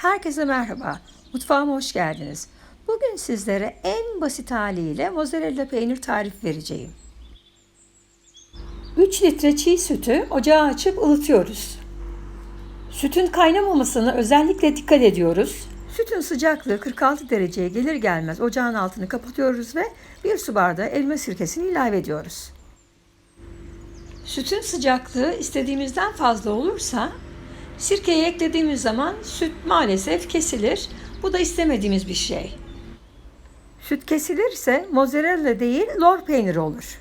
Herkese merhaba. Mutfağıma hoş geldiniz. Bugün sizlere en basit haliyle mozzarella peynir tarif vereceğim. 3 litre çiğ sütü ocağa açıp ılıtıyoruz. Sütün kaynamamasına özellikle dikkat ediyoruz. Sütün sıcaklığı 46 dereceye gelir gelmez ocağın altını kapatıyoruz ve bir su bardağı elma sirkesini ilave ediyoruz. Sütün sıcaklığı istediğimizden fazla olursa sirkeyi eklediğimiz zaman süt maalesef kesilir. Bu da istemediğimiz bir şey. Süt kesilirse mozzarella değil lor peyniri olur.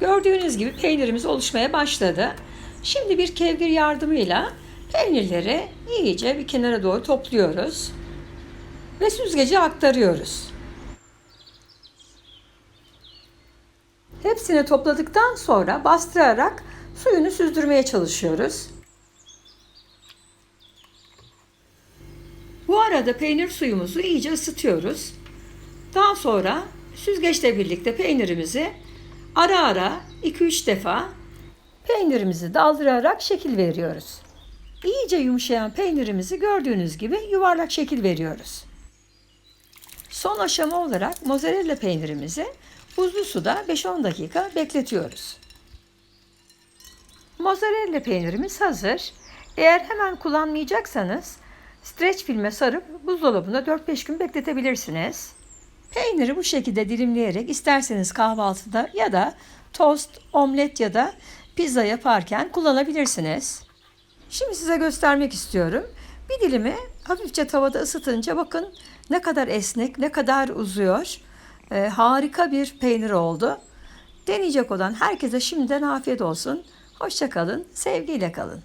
Gördüğünüz gibi peynirimiz oluşmaya başladı. Şimdi bir kevgir yardımıyla peynirleri iyice bir kenara doğru topluyoruz ve süzgece aktarıyoruz. Hepsini topladıktan sonra bastırarak suyunu süzdürmeye çalışıyoruz. Bu arada peynir suyumuzu iyice ısıtıyoruz. Daha sonra süzgeçle birlikte peynirimizi ara ara 2-3 defa peynirimizi daldırarak şekil veriyoruz. İyice yumuşayan peynirimizi gördüğünüz gibi yuvarlak şekil veriyoruz. Son aşama olarak mozzarella peynirimizi buzlu suda 5-10 dakika bekletiyoruz. Mozzarella peynirimiz hazır. Eğer hemen kullanmayacaksanız streç filme sarıp buzdolabında 4-5 gün bekletebilirsiniz. Peyniri bu şekilde dilimleyerek isterseniz kahvaltıda ya da tost, omlet ya da pizza yaparken kullanabilirsiniz. Şimdi size göstermek istiyorum. Bir dilimi hafifçe tavada ısıtınca bakın ne kadar esnek, ne kadar uzuyor. Ee, harika bir peynir oldu. Deneyecek olan herkese şimdiden afiyet olsun. Hoşça kalın, sevgiyle kalın.